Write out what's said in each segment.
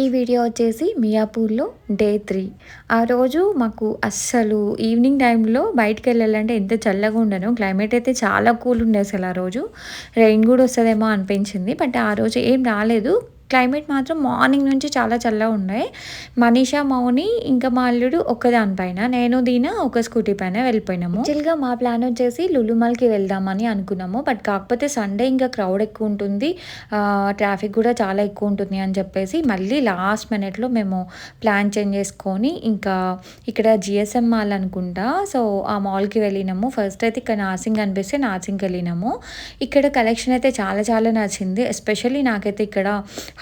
ఈ వీడియో వచ్చేసి మియాపూర్లో day three. ఆ రోజు మాకు అస్సలు ఈవినింగ్ టైంలో బయటికి వెళ్ళాలంటే ఎంత చల్లగా ఉండను క్లైమేట్ అయితే చాలా కూల్ ఉండే అసలు ఆ రోజు. రెయిన్ కూడా వస్తుందేమో అనిపించింది బట్ ఆ రోజు ఏం రాలేదు. క్లైమేట్ మాత్రం మార్నింగ్ నుంచి చాలా చల్లగా ఉన్నాయి మనీషా మౌని ఇంకా మా అల్లుడు ఒక్కదానిపైన నేను దీన ఒక స్కూటీ పైన వెళ్ళిపోయినాము. యాక్చువల్గా మా ప్లాన్ వచ్చేసి లులుమల్కి వెళ్దామని అనుకున్నాము. బట్ కాకపోతే సండే ఇంకా క్రౌడ్ ఎక్కువ ఉంటుంది. ట్రాఫిక్ కూడా చాలా ఎక్కువ ఉంటుంది అని చెప్పేసి మళ్ళీ లాస్ట్ మినిట్లో మేము ప్లాన్ చేంజ్ చేసుకొని ఇంకా ఇక్కడ జిఎస్ఎం మాల్ అనుకుంటా. సో ఆ మాల్కి వెళ్ళినాము. ఫస్ట్ అయితే ఇక్కడ నాసింగ్ అనిపిస్తే నాసింగ్కి వెళ్ళినాము. ఇక్కడ కలెక్షన్ అయితే చాలా చాలా నచ్చింది. ఎస్పెషల్లీ నాకైతే ఇక్కడ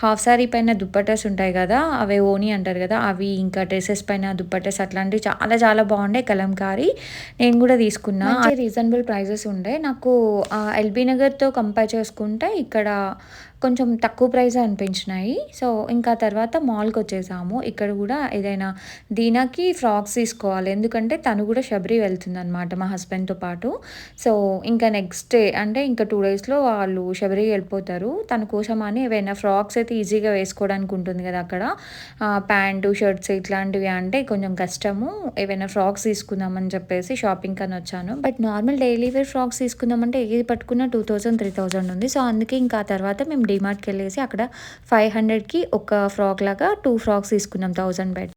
హాఫ్ సారీ పైన దుప్పటస్ ఉంటాయి కదా అవి ఓని అంటారు కదా అవి ఇంకా డ్రెస్సెస్ పైన దుప్పటస్ అట్లాంటివి చాలా చాలా బాగుండే కలంకారీ. నేను కూడా తీసుకున్నా. రీజనబుల్ ప్రైజెస్ ఉండే. నాకు ఎల్బీ నగర్తో కంపేర్ చేసుకుంటే ఇక్కడ కొంచెం తక్కువ ప్రైస్ అనిపించినాయి. సో ఇంకా తర్వాత మాల్కి వచ్చేసాము. ఇక్కడ కూడా ఏదైనా దీనాకి ఫ్రాక్స్ తీసుకోవాలి. ఎందుకంటే తను కూడా శబరి వెళ్తుంది అనమాట మా హస్బెండ్తో పాటు. సో ఇంకా నెక్స్ట్ డే అంటే ఇంకా టూ డేస్లో వాళ్ళు శబరి వెళ్ళిపోతారు. తన కోసం అని ఏవైనా ఫ్రాక్స్ అయితే ఈజీగా వేసుకోవడానికి ఉంటుంది కదా అక్కడ. ప్యాంటు షర్ట్స్ ఇట్లాంటివి అంటే కొంచెం కష్టము. ఏవైనా ఫ్రాక్స్ తీసుకుందామని చెప్పేసి షాపింగ్ అని వచ్చాను. But normal daily wear frocks తీసుకుందామంటే ఏది పట్టుకున్న టూ థౌజండ్ త్రీ థౌజండ్ ఉంది. సో అందుకే ఇంకా తర్వాత మేము డిమార్ట్కి వెళ్ళేసి అక్కడ ఫైవ్ హండ్రెడ్కి ఒక ఫ్రాక్ లాగా టూ ఫ్రాక్స్ తీసుకున్నాం థౌజండ్ బెడ్.